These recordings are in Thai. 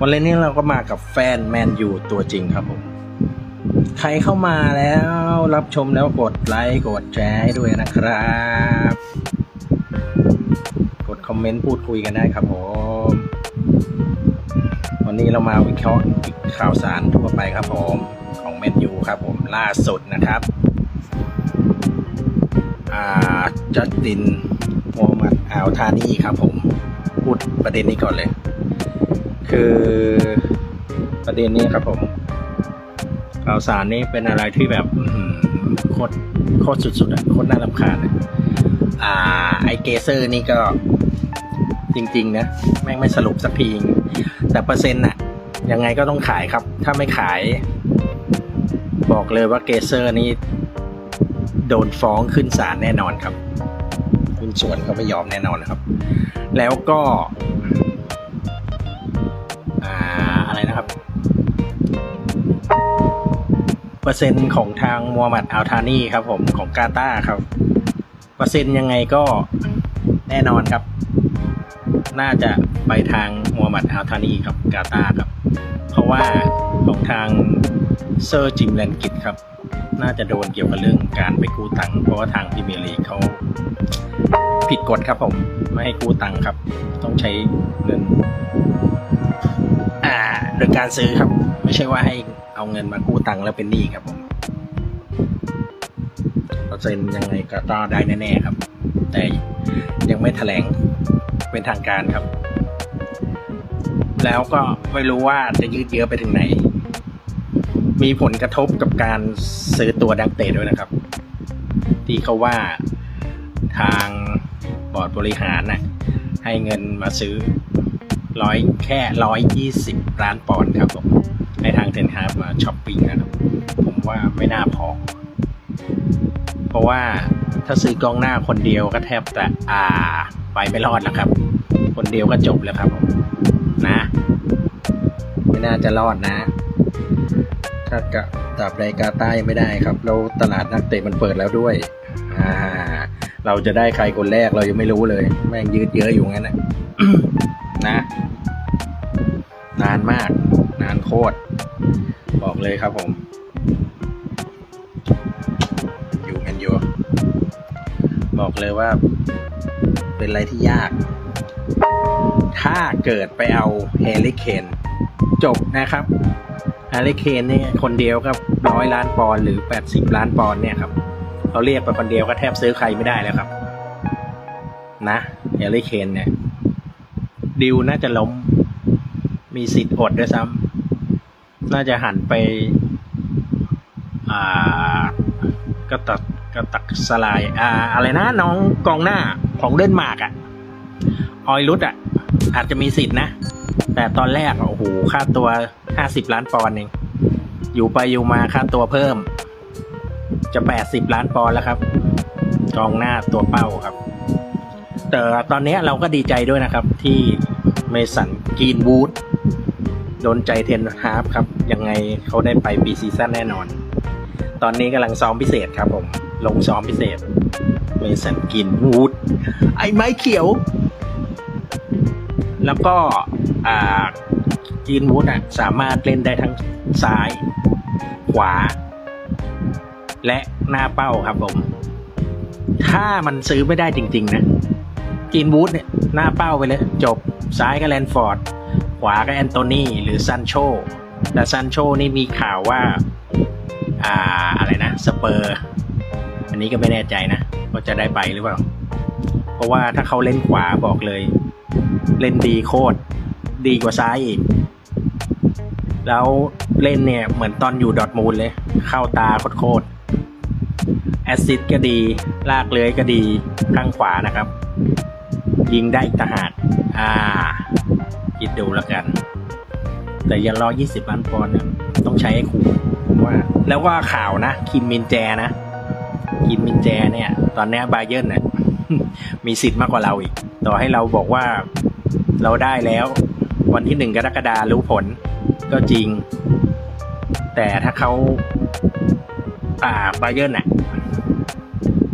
วันนี้เราก็มากับแฟนแมนยูตัวจริงครับผม ใครเข้ามาแล้วรับชมแล้วกดไลค์กดแชร์ให้ด้วยนะครับ กดคอมเมนต์พูดคุยกันได้ครับผม วันนี้เรามาวิเคราะห์ข่าวสารทั่วไปครับผม ของแมนยูครับผมล่าสุดนะครับอ่าจัสตินโมฮัมหมัดอัลทานีครับผม พูดประเด็นนี้ก่อนเลย คือประเด็นนี้ครับผมข่าวสารนี้เป็นอะไรที่แบบโคตรโคตรสุดๆอะโคตรน่ารำคาญอะอ่า ไอเกเซอร์นี่ก็จริง ๆ นะ แม่งไม่สรุปสักทีแต่เปอร์เซ็นต์อะยังไงก็ต้องขายครับ ถ้าไม่ขาย บอกเลยว่าเกเซอร์นี่โดนฟ้องขึ้นศาลแน่นอนครับ คุณส่วนเขาไม่ยอมแน่นอนนะครับ แล้วก็ ปอร์เซ็นต์ของทางมูฮัมหมัดอัลทานีครับผมของกาตาครับ เปอร์เซ็นต์ยังไงก็แน่นอนครับ น่าจะไปทางมูฮัมหมัดอัลทานีครับกาตาครับ เพราะว่าของทางเซอร์จิมแลนกิตครับ น่าจะโดนเกี่ยวกับเรื่องการไปกู้ตังค์เพราะว่าทางพิเมรีเขาผิดกฎครับผมไม่ให้กู้ตังค์ครับ ต้องใช้เงินอ่าโดยการซื้อครับ ไม่ใช่ว่าให้ เอาเงินมากู้ตังค์แล้วเป็นหนี้ครับผมเปอร์เซ็นต์ยังไงก็ต่อได้แน่ๆครับ แต่ยังไม่แถลงเป็นทางการครับ แล้วก็ไม่รู้ว่าจะยืดเยื้อไปถึงไหน มีผลกระทบกับการซื้อตัวดักเตะด้วยนะครับ ที่เขาว่าทางบอร์ดบริหารน่ะให้เงินมาซื้อร้อยแค่ร้อยยี่สิบล้านปอนด์ครับผม ในทางเทนฮาร์มาช้อปปิ้งนะครับ ผมว่าไม่น่าพอ เพราะว่าถ้าซื้อกล้องหน้าคนเดียวก็แทบแต่อ่าไปไม่รอดแล้วครับ คนเดียวก็จบแล้วครับผมนะ ไม่น่าจะรอดนะ ถ้ากะตราบใดกาตาร์ยังไม่ได้ครับแล้วตลาดนักเตะมันเปิดแล้วด้วย อ่า เราจะได้ใครคนแรกเรายังไม่รู้เลย แม่งยืดเยอะอยู่งั้นนะนะ นานมาก นานโคตร บอกเลยครับผมอยู่กันอยู่บอกเลยว่า เป็นอะไรที่ยาก ถ้าเกิดไปเอาเฮลิเคนจบนะครับฮาริเคนเนี่ยคนเดียวก็ร้อยล้านปอนหรือแปดสิบล้านปอนเนี่ยครับเขาเรียกไปคนเดียวก็แทบซื้อใครไม่ได้แล้วครับ นะฮาริเคนเนี่ยดิวน่าจะล้มมีสิทธิ์อดด้วยซ้ำ น่าจะหันไปอ่าก็ตักก็ตักสลายอ่าอะไรนะน้องกองหน้าของเดนมาร์กอะออยรุดอะอาจจะมีสิทธิ์นะ แต่ตอนแรกโอ้โหค่าตัวห้าสิบล้านปอนด์เองอยู่ไปอยู่มาค่าตัวเพิ่ม จะแปดสิบล้านปอนด์แล้วครับ กองหน้าตัวเป้าครับ แต่ตอนนี้เราก็ดีใจด้วยนะครับที่เมสันกีนวูด โดนใจเทนฮาร์ฟครับ ยังไงเขาได้ไปปีซีซั่นแน่นอน ตอนนี้กำลังซ้อมพิเศษครับผม ลงซ้อมพิเศษเมสันกรีนวูดไอ้ไม้เขียว แล้วก็อ่าจีนวูดอะสามารถเล่นได้ทั้งซ้าย ขวา และหน้าเป้าครับผม ถ้ามันซื้อไม่ได้จริง ๆ นะจีนวูดเนี่ยหน้าเป้าไปเลย จบซ้ายก็แลนฟอร์ด วาก็แอนโทนีหรือซันโชแต่ซันโชนี่มีข่าวว่า อ่าอะไรนะสเปอร์ อันนี้ก็ไม่แน่ใจนะว่าจะได้ไปหรือเปล่า เพราะว่าถ้าเขาเล่นขวาบอกเลย เล่นดีโคตร ดีกว่าซ้ายอีก แล้วเล่นเนี่ย เหมือนตอนอยู่ดอทมูลเลย เข้าตาโคตรแอสซิสต์ก็ดี ลากเลื้อยก็ดี ข้างขวานะครับ ยิงได้อีกตหากอ่า คิดดูแล้วกัน แต่อยังรอ 20 ล้านปอนด์ต้องใช้ให้คุ้มผมว่า แล้วก็ข่าวนะ คิมมินแจนะ คิมมินแจเนี่ย ตอนนี้บาเยิร์นเนี่ยมีสิทธิ์มากกว่าเราอีก ต่อให้เราบอกว่าเราได้แล้ว วันที่หนึ่งกรกฎารู้ผลก็จริง แต่ถ้าเขาอ่าบาเยิร์นน่ะ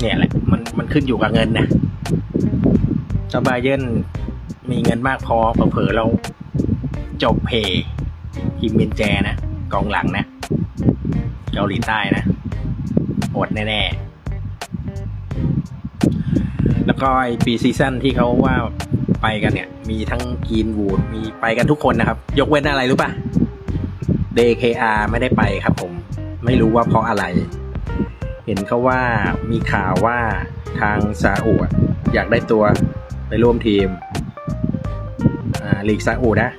เนี่ยแหละ มันมันขึ้นอยู่กับเงินนะถ้าบาเยิร์น มีเงินมากพอเผลอเราจบเพคิมเบนแจนะ กองหลังนะ เกาหลีใต้นะอดแน่ ๆ แล้วก็ไอปีซีซั่นที่เขาว่าไปกันเนี่ย มีทั้งกีนวูดมีไปกันทุกคนนะครับ ยกเว้นอะไรรู้ป่ะ DKR ไม่ได้ไปครับผม ไม่รู้ว่าเพราะอะไร เห็นเขาว่ามีข่าวว่าทางซาอุอยากได้ตัวไปร่วมทีม ลีกซาอุนะ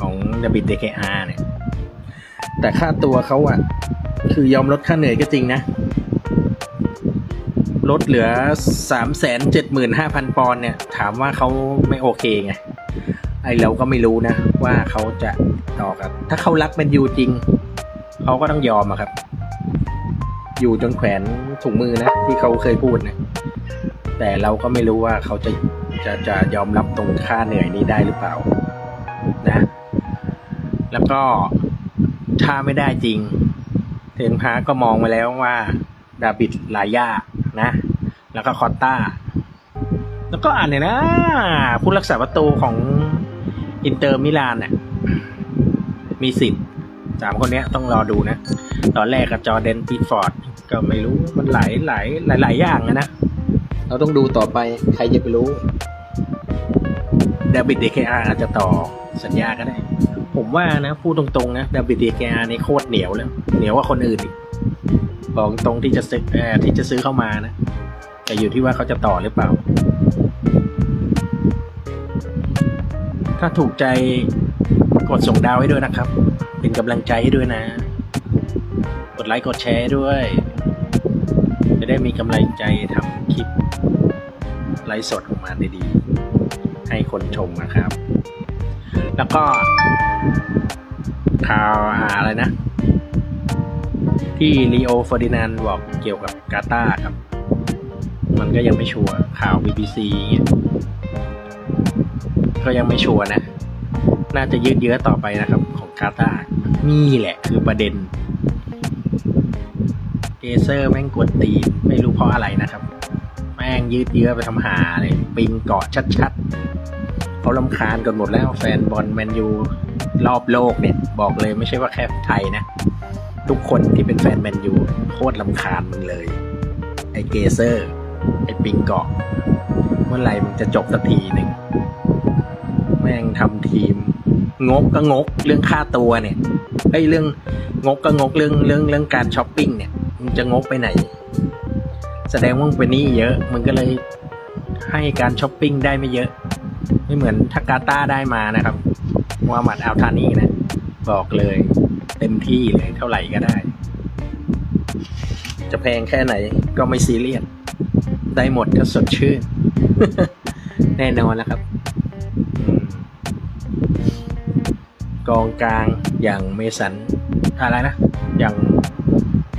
ของดบิด DKR เนี่ย แต่ค่าตัวเขาอะคือยอมลดค่าเหนื่อยก็จริงนะ ลดเหลือ 375,000 ปอนด์เนี่ย ถามว่าเขาไม่โอเคไง ไอเราก็ไม่รู้นะ ว่าเขาจะต่อกันถ้าเขารักแมนยูจริง เขาก็ต้องยอมอะครับ อยู่จนแขวนถุงมือนะ ที่เขาเคยพูดนะแต่เราก็ไม่รู้ว่าเขาจะ จะจะยอมรับตรงค่าเหนื่อยนี้ได้หรือเปล่านะแล้วก็ถ้าไม่ได้จริงเทนพาก็มองไปแล้วว่าดาบิดลายานะ แล้วก็คอตตาแล้วก็อ่านเนี่ยนะผู้รักษาประตูของอินเตอร์มิลานเนี่ยมีสิทธิ์สามคนนี้ต้องรอดูนะ ตอนแรกกับจอร์แดนปิดฟอร์ด ก็ไม่รู้มันหลายหลายหลายหลายอย่างนะนะ เราต้องดูต่อไปใครจะไปรู้ ดบิดเดคอาอาจจะต่อสัญญาก็ได้ ผมว่านะพูดตรงๆนะดบิดเดคอานี่โคตรเหนียวแล้ว เหนียวกว่าคนอื่นอีกบอกตรงที่จะซื้อเอ่อที่จะซื้อเข้ามานะ แต่อยู่ที่ว่าเขาจะต่อหรือเปล่า ถ้าถูกใจกดส่งดาวให้ด้วยนะครับ เป็นกำลังใจให้ด้วยนะ กดไลค์กดแชร์ด้วย จะได้มีกำลังใจทำคลิปไลฟ์สดออกมาได้ดี ให้คนชมนะครับ แล้วก็ข่าวอะไรนะ ที่ลีโอเฟอร์ดินานบอกเกี่ยวกับกาตาร์ครับ มันก็ยังไม่ชัวร์ข่าว BBC เงี้ยก็ยังไม่ชัวร์นะ น่าจะยืดเยื้อต่อไปนะครับ ของกาตาร์นี่แหละคือประเด็นเกเซอร์แม่งกวนตีนไม่รู้เพราะอะไรนะครับ ม่งยืดเยื้อไปทำหาเลยปิงเกาะชัดๆเขาลำคาญกันหมดแล้วแฟนบอลแมนยูรอบโลกเนี่ย บอกเลยไม่ใช่ว่าแค่ไทยนะ ทุกคนที่เป็นแฟนแมนยูโคตรลำคาญมึงเลย ไอเกเซอร์ ไอปิงเกาะ เมื่อไหร่มันจะจบสักทีหนึ่งแม่งทำทีม งกก็งกเรื่องค่าตัวเนี่ยไอเรื่องงกก็งกเรื่องเรื่องเรื่องการช้อปปิ้งเนี่ยมึงจะงกไปไหน แสดงว่ามึงเป็นหนี้เยอะ มึงก็เลยให้การช้อปปิ้งได้ไม่เยอะ ไม่เหมือนทากาตาได้มานะครับมูฮัมหมัดอัลทานี่นะ บอกเลย เต็มที่เลยเท่าไหร่ก็ได้ จะแพงแค่ไหนก็ไม่ซีเรียสได้หมดถ้าสดชื่น แน่นอนแล้วครับกองกลางอย่างเมสันอะไรนะ อย่าง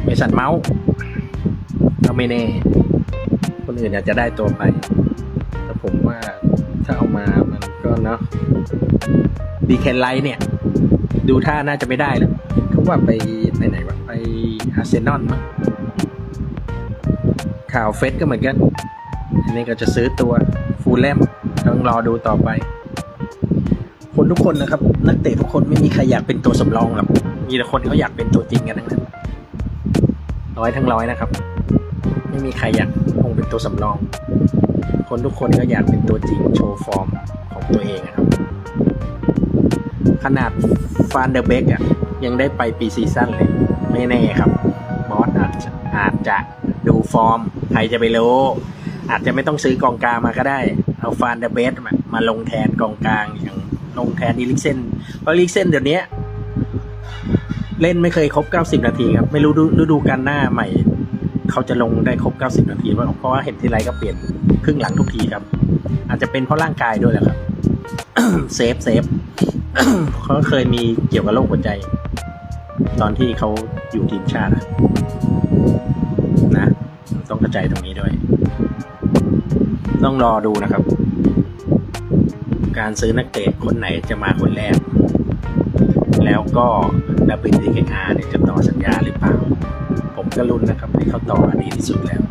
เมสันเมาส์ ก็ไม่แน่ คนอื่นอาจจะได้ตัวไป แต่ผมว่าถ้าเอามามันก็เนาะดีแคนไลท์เนี่ย ดูท่าน่าจะไม่ได้แล้วเขาว่าไปไปไหนวะไปอาร์เซนอลมั้งข่าวเฟสก็เหมือนกัน อันนี้ก็จะซื้อตัวฟูลแลมต้องรอดูต่อไป คนทุกคนนะครับ นักเตะทุกคนไม่มีใครอยากเป็นตัวสำรองหรอกมีแต่คนเขาอยากเป็นตัวจริงกันทั้งนั้นร้อยทั้งร้อยนะครับ ไม่มีใครอยากคงเป็นตัวสำรอง คนทุกคนก็อยากเป็นตัวจริงโชว์ฟอร์มของตัวเองครับ ขนาดฟานเดอร์เบกอะยังได้ไปปีซีซั่นเลย ไม่แน่ครับ บอสอาจจะอาจจะดูฟอร์ม ใครจะไปรู้ อาจจะไม่ต้องซื้อกองกลางมาก็ได้ เอาฟานเดอร์เบสมามาลงแทนกองกลางอย่างลงแทนอีลิกเซนเพราะอีลิกเซนเดี๋ยวนี้เล่นไม่เคยครบ 90 นาทีครับ ไม่รู้ดูฤดูกาลหน้าใหม่ เขาจะลงได้ครบ 90 นาทีเพราะเพราะว่าเห็นทีไรก็เปลี่ยนครึ่งหลังทุกทีครับ อาจจะเป็นเพราะร่างกายด้วยแหละครับเซฟเซฟเขาเคยมีเกี่ยวกับโรคหัวใจ ตอนที่เขาอยู่ทีมชาตินะ ต้องกระจายตรงนี้ด้วย ต้องรอดูนะครับ การซื้อนักเตะคนไหนจะมาคนแรก แล้วก็ดับเบิลดีเอาร์เนี่ยจะต่อสัญญาหรือเปล่า ผมก็ลุ้นนะครับให้เขาต่อดีที่สุดแล้ว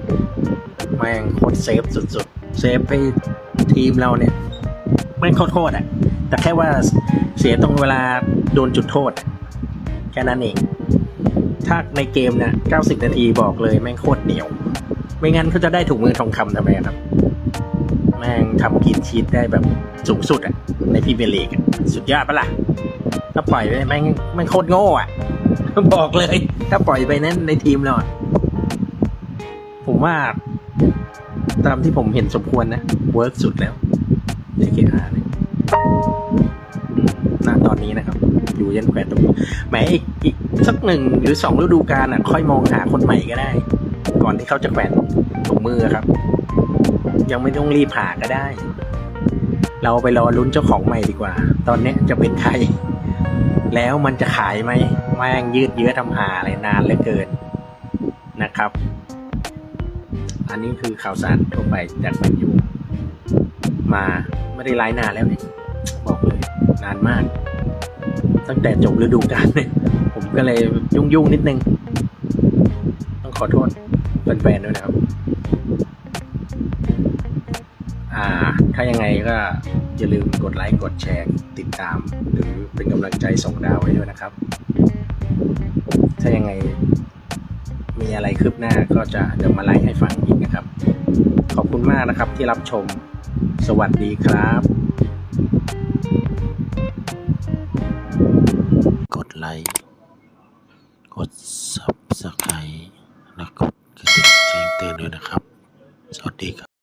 แม่งโคตรเซฟสุดๆ เซฟให้ทีมเราเนี่ยแม่งโคตรๆอะ แต่แค่ว่าเสียตรงเวลาโดนจุดโทษ แค่นั้นเอง ถ้าในเกมเนี่ย90 นาทีบอกเลยแม่งโคตรเหนียว ไม่งั้นเขาจะได้ถุงมือทองคำทำไมครับ แม่งทำกินชีตได้แบบสูงสุดอะ ในพรีเมียร์ลีกสุดยอดปะล่ะถ้าปล่อยไปแม่งแม่งโคตรโง่อะ บอกเลย ถ้าปล่อยไปนั้นในทีมเราผมว่า ตามที่ผมเห็นสมควรนะ เวิร์กสุดแล้ว JKR เนี่ยณตอนนี้นะครับ อยู่ยันแขวนตรงนี้แหมอีกอีกสักหนึ่งหรือสองฤดูกาลอะ ค่อยมองหาคนใหม่ก็ได้ ก่อนที่เขาจะแขวนถุงมือครับ ยังไม่ต้องรีบหาก็ได้ เราไปรอลุ้นเจ้าของใหม่ดีกว่า ตอนนี้จะเป็นใคร แล้วมันจะขายไหมแม่งยืดเยื้อทำหาอะไรนานเหลือเกินนะครับ อันนี้คือข่าวสารทั่วไปจากแมนยูมาไม่ได้ไลฟ์นานแล้วเนี่ยบอกเลยนานมาก ตั้งแต่จบฤดูกาลเนี่ยผมก็เลยยุ่งๆนิดนึง ต้องขอโทษแฟนๆด้วยนะครับ อ่า ถ้ายังไงก็ อย่าลืมกดไลค์กดแชร์ติดตาม หรือเป็นกำลังใจส่งดาวให้ด้วยนะครับ ถ้ายังไงมีอะไรคืบหน้าก็จะเดี๋ยวมาไลฟ์ให้ฟังอีกนะครับ ขอบคุณมากนะครับที่รับชม สวัสดีครับ กดไลค์ กด Subscribe และกดกระดิ่งแจ้งเตือนด้วยนะครับ สวัสดีครับ